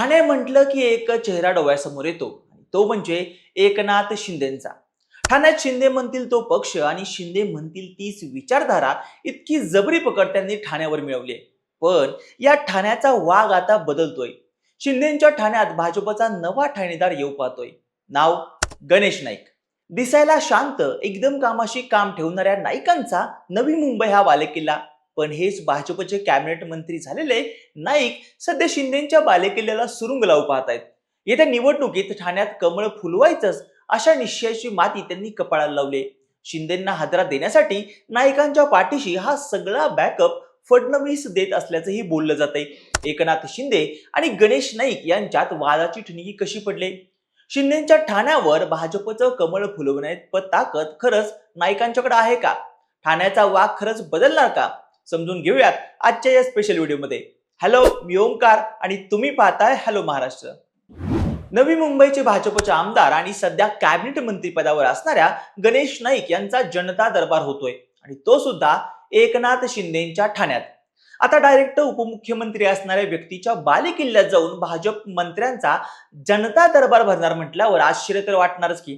ठाणे म्हटलं की एक चेहरा डोळ्यासमोर येतो. तो म्हणजे एकनाथ शिंदेचा. ठाण्यात शिंदे म्हणतील तो पक्ष आणि शिंदे म्हणतील तीच विचारधारा इतकी जबरी पकड त्यांनी ठाण्यावर मिळवली पण या ठाण्याचा वाघ आता बदलतोय. शिंदेच्या ठाण्यात भाजपचा नवा ठाणेदार येऊ पाहतोय. नाव गणेश नाईक. दिसायला शांत एकदम कामाशी काम ठेवणाऱ्या नाईकांचा नवी मुंबई हा बालेकिल्ला पण हेच भाजपचे कॅबिनेट मंत्री झालेले नाईक सध्या शिंदेच्या बालेकिल्ल्याला सुरुंग लावू पाहत आहेत येत्या निवडणुकीत ठाण्यात कमळ फुलवायचंच अशा निश्चयाची माती त्यांनी कपाळाला लावली. शिंदेना हादरा देण्यासाठी नायकांच्या पाठीशी हा सगळा बॅकअप फडणवीस देत असल्याचंही बोललं जातंय. एकनाथ शिंदे आणि गणेश नाईक यांच्यात वादाची ठिणगी कशी पडले? शिंदेच्या ठाण्यावर भाजपचं कमळ फुलवण्यात ताकद खरंच नायकांच्याकडे आहे का? ठाण्याचा वाघ खरंच बदलणार का? समजून घेऊयात आजच्या या स्पेशल व्हिडिओमध्ये हॅलो मी ओमकार आणि तुम्ही पाहताय हॅलो महाराष्ट्र. नवी मुंबईचे भाजपचे आमदार आणि सध्या कॅबिनेट मंत्रीपदावर असणाऱ्या गणेश नाईक यांचा जनता दरबार होतोय आणि तो सुद्धा एकनाथ शिंदेच्या ठाण्यात. आता डायरेक्ट उपमुख्यमंत्री असणाऱ्या व्यक्तीच्या बालेकिल्ल्यात जाऊन भाजप मंत्र्यांचा जनता दरबार भरणार म्हटल्यावर आश्चर्य तर वाटणारच की.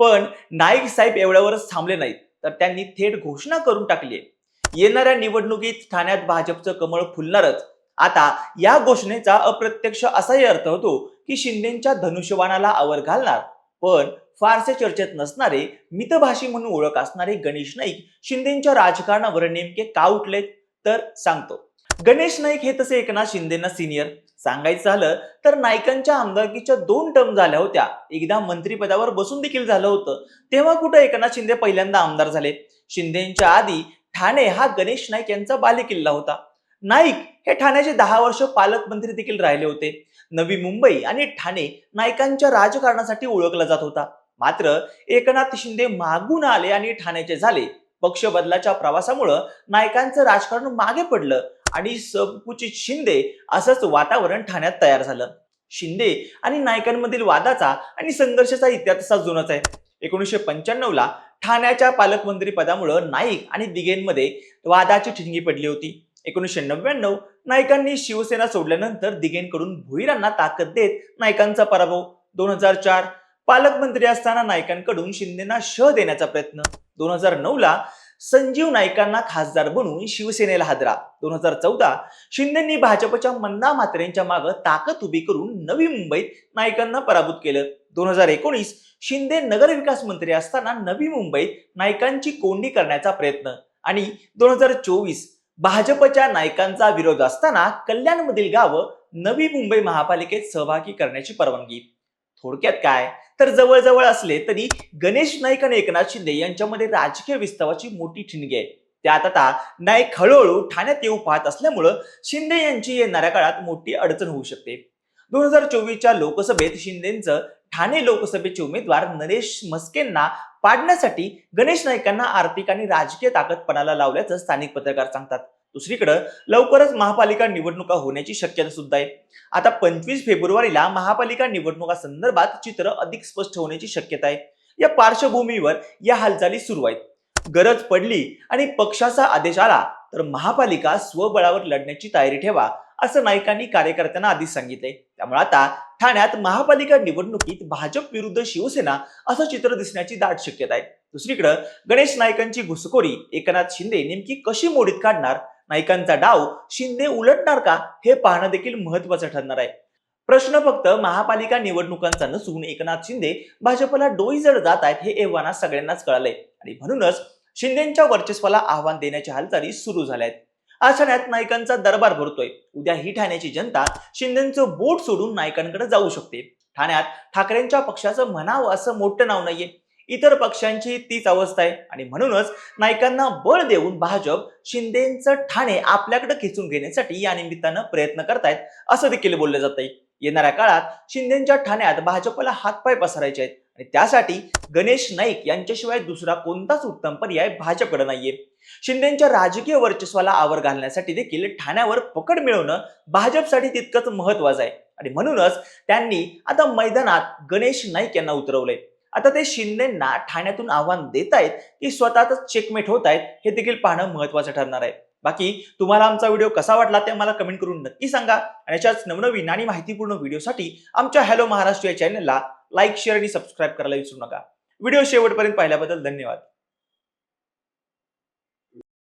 पण नाईक साहेब एवढ्यावरच थांबले नाहीत तर त्यांनी थेट घोषणा करून टाकली आहे. येणाऱ्या निवडणुकीत ठाण्यात भाजपचं कमळ फुलणारच. आता या घोषणेचा अप्रत्यक्ष असाही अर्थ होतो की शिंदेच्या धनुष्यबाणाला आवर घालणार. पण फारसे चर्चेत नसणारे मितभाषी म्हणून ओळख असणारे गणेश नाईक शिंदेच्या राजकारणावर नेमके का उठलेत? तर सांगतो. गणेश नाईक हे तसे एकनाथ शिंदेना सिनियर सांगायचं झालं तर नाईकांच्या आमदारकीच्या दोन टर्म झाल्या होत्या. एकदा मंत्रीपदावर बसून देखील झालं होतं. तेव्हा कुठं एकनाथ शिंदे पहिल्यांदा आमदार झाले? शिंदेच्या आधी ठाणे हा गणेश नाईक यांचा बालेकिल्ला होता. नाईक हे ठाण्याचे दहा वर्ष पालकमंत्री देखील राहिले होते. नवी मुंबई आणि ठाणे नायकांच्या राजकारणासाठी ओळखला जात होता. मात्र एकनाथ शिंदे मागून आले आणि ठाण्याचे झाले. पक्ष बदलाच्या प्रवासामुळं नायकांचं राजकारण मागे पडलं आणि सबकुचित शिंदे असंच वातावरण ठाण्यात तयार झालं. शिंदे आणि नायकांमधील वादाचा आणि संघर्षाचा इतिहास जुनाच आहे. एकोणीसशे पंच्याण्णव ला ठाण्याच्या पालकमंत्री पदामुळं नाईक आणि दिघेंमध्ये वादाची ठिणगी पडली होती. एकोणीसशे नव्याण्णव नायकांनी शिवसेना सोडल्यानंतर दिघेंकडून भुईरांना ताकद देत नायकांचा पराभव. दोन हजार चार पालकमंत्री असताना नायकांकडून शिंदेना श देण्याचा प्रयत्न. दोन हजार नऊला संजीव नायकांना खासदार बनवून शिवसेनेला हादरा. दोन हजार चौदा शिंदेंनी भाजपच्या मन्ना म्हात्रेंच्या मागे ताकद उभी करून नवी मुंबईत नायकांना पराभूत केलं. दोन हजार एकोणीस शिंदे नगरविकास मंत्री असताना नवी मुंबईत नायकांची कोंडी करण्याचा प्रयत्न. आणि दोन हजार चोवीस भाजपच्या नायकांचा विरोध असताना कल्याणमधील गावं नवी मुंबई महापालिकेत सहभागी करण्याची परवानगी. थोडक्यात काय? तर जवळजवळ असले तरी गणेश नाईक आणि एकनाथ शिंदे यांच्यामध्ये राजकीय विस्तावाची मोठी ठिणगी आहे. त्यात आता नाईक हळूहळू ठाण्यात येऊ पाहत असल्यामुळं शिंदे यांची येणाऱ्या काळात मोठी अडचण होऊ शकते. दोन हजार चोवीसच्या लोकसभेत शिंदेचं ठाणे लोकसभेचे उमेदवार नरेश मस्केंना पाडण्यासाठी गणेश नाईकांना आर्थिक आणि राजकीय ताकद पणाला लावल्याचं स्थानिक पत्रकार सांगतात. दुसरीकडे लवकरच महापालिका निवडणुका होण्याची शक्यता सुद्धा आहे. आता पंचवीस फेब्रुवारीला महापालिका निवडणुका संदर्भात चित्र अधिक स्पष्ट होण्याची शक्यता आहे. या पार्श्वभूमीवर या हालचाली सुरू आहेत. गरज पडली आणि पक्षाचा आदेश आला तर महापालिका स्वबळावर लढण्याची तयारी ठेवा असं नाईकांनी कार्यकर्त्यांना आधीच सांगितले त्यामुळे आता ठाण्यात महापालिका निवडणुकीत भाजप विरुद्ध शिवसेना असं चित्र दिसण्याची दाट शक्यता आहे. दुसरीकडे गणेश नाईकांची घुसखोरी एकनाथ शिंदे नेमकी कशी मोडीत काढणार? नाईकांचा डाव शिंदे उलटणार का हे पाहणं देखील महत्वाचं ठरणार आहे. प्रश्न फक्त महापालिका निवडणुकांचा नसून एकनाथ शिंदे भाजपला डोई जड जात आहेत हे एव्हाना सगळ्यांनाच कळालंय. आणि म्हणूनच शिंदेच्या वर्चस्वाला आव्हान देण्याच्या हालचाली सुरू झाल्या आहेत. अशाण्यात नायकांचा दरबार भरतोय. उद्या ही ठाण्याची जनता शिंदेचं बोट सोडून नायकांकडे जाऊ शकते. ठाण्यात ठाकरेंच्या पक्षाचं म्हणावं असं मोठं नाव नाहीये. इतर पक्षांची तीच अवस्था आहे. आणि म्हणूनच नायकांना बळ देऊन भाजप शिंदेचं ठाणे आपल्याकडे खेचून घेण्यासाठी या निमित्तानं प्रयत्न करतायत असं देखील बोललं जात आहे येणाऱ्या काळात शिंदेच्या ठाण्यात भाजपला हातपाय पसरायचे आहेत. आणि त्यासाठी गणेश नाईक यांच्याशिवाय दुसरा कोणताच उत्तम पर्याय भाजपकडे नाहीये. शिंदेच्या राजकीय वर्चस्वाला आवर घालण्यासाठी देखील ठाण्यावर पकड मिळवणं भाजपसाठी तितकंच महत्वाचं आहे. आणि म्हणूनच त्यांनी आता मैदानात गणेश नाईक यांना उतरवलंय. आता ते शिंदेना ठाण्यातून आव्हान देत आहेत की स्वतःच चेकमेट होत आहेत हे देखील पाहणं महत्वाचं ठरणार आहे. बाकी तुम्हाला आमचा व्हिडिओ कसा वाटला ते मला कमेंट करून नक्की सांगा. आणि अशाच नवनवीन आणि माहितीपूर्ण व्हिडिओसाठी आमच्या हॅलो महाराष्ट्र या चॅनलला लाईक शेअर आणि सबस्क्राईब करायला विसरू नका. व्हिडिओ शेवटपर्यंत पाहिल्याबद्दल धन्यवाद.